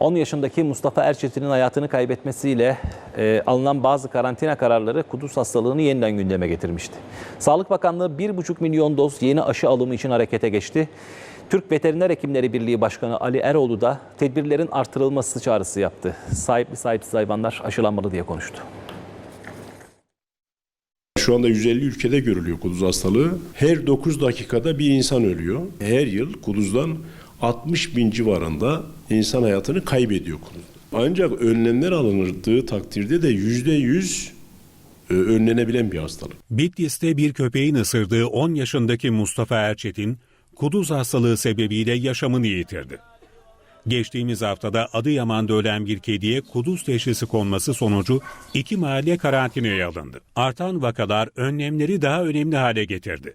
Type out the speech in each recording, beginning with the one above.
10 yaşındaki Mustafa Erçetin'in hayatını kaybetmesiyle e, alınan bazı karantina kararları kuduz hastalığını yeniden gündeme getirmişti. Sağlık Bakanlığı 1,5 milyon doz yeni aşı alımı için harekete geçti. Türk Veteriner Hekimleri Birliği Başkanı Ali Eroğlu da tedbirlerin artırılması çağrısı yaptı. Sahipli sahipsiz hayvanlar aşılanmalı diye konuştu. Şu anda 150 ülkede görülüyor kuduz hastalığı. Her 9 dakikada bir insan ölüyor. Her yıl kuduzdan 60 bin civarında insan hayatını kaybediyor kuduz. Ancak önlemler alındığı takdirde de yüzde yüz e, önlenebilen bir hastalık. Bitlis'te bir köpeğin ısırdığı 10 yaşındaki Mustafa Erçetin, kuduz hastalığı sebebiyle yaşamını yitirdi. Geçtiğimiz haftada Adıyaman'da ölen bir kediye kuduz teşhisi konması sonucu iki mahalle karantinaya alındı. Artan vakalar önlemleri daha önemli hale getirdi.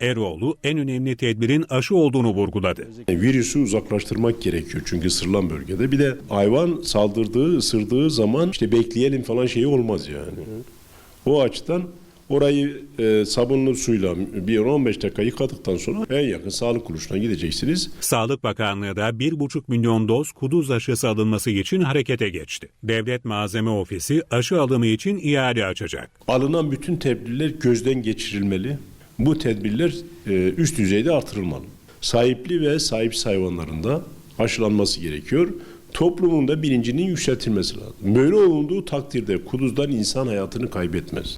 Eroğlu en önemli tedbirin aşı olduğunu vurguladı. Virüsü uzaklaştırmak gerekiyor çünkü ısırılan bölgede. Bir de hayvan saldırdığı, ısırdığı zaman işte bekleyelim falan şeyi olmaz yani. O açıdan orayı e, sabunlu suyla bir 15 dakika yıkadıktan sonra en yakın sağlık kuruluşuna gideceksiniz. Sağlık Bakanlığı da 1,5 milyon doz kuduz aşısı alınması için harekete geçti. Devlet Malzeme Ofisi aşı alımı için ihale açacak. Alınan bütün tedbirler gözden geçirilmeli. Bu tedbirler e, üst düzeyde artırılmalı. Sahipli ve sahipsiz hayvanlarında aşılanması gerekiyor. Toplumun da bilincinin yükseltilmesi lazım. Böyle olunduğu takdirde kuduzdan insan hayatını kaybetmez.